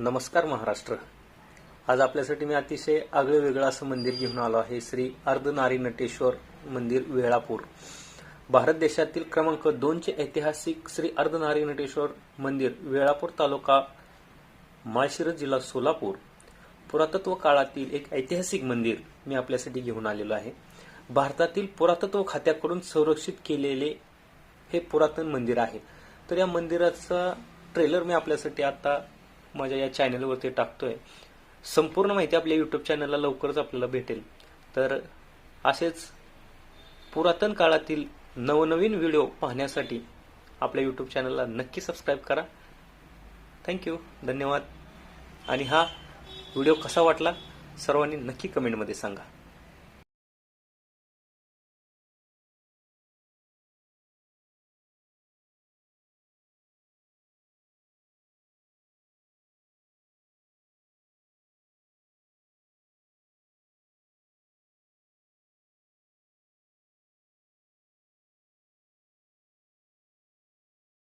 नमस्कार महाराष्ट्र. आज आपल्यासाठी मी अतिशय आगळं वेगळं असं मंदिर घेऊन आलो आहे. श्री अर्धनारी नटेश्वर मंदिर वेळापूर. भारत देशातील क्रमांक दोनचे ऐतिहासिक श्री अर्धनारी नटेश्वर मंदिर वेळापूर तालुका माळशिरस जिल्हा सोलापूर. पुरातत्व काळातील एक ऐतिहासिक मंदिर मी आपल्यासाठी घेऊन आलेलो आहे. भारतातील पुरातत्व खात्याकडून संरक्षित केलेले हे पुरातन मंदिर आहे. तर या मंदिराचा ट्रेलर मी आपल्यासाठी आता माझ्या या चॅनलवरती टाकतोय. संपूर्ण माहिती आपल्या यूट्यूब चॅनलला लवकरच आपल्याला भेटेल. तर असेच पुरातन काळातील नवनवीन व्हिडिओ पाहण्यासाठी आपल्या यूट्यूब चॅनलला नक्की सबस्क्राईब करा. थँक्यू धन्यवाद. आणि हा व्हिडिओ कसा वाटला सर्वांनी नक्की कमेंटमध्ये सांगा.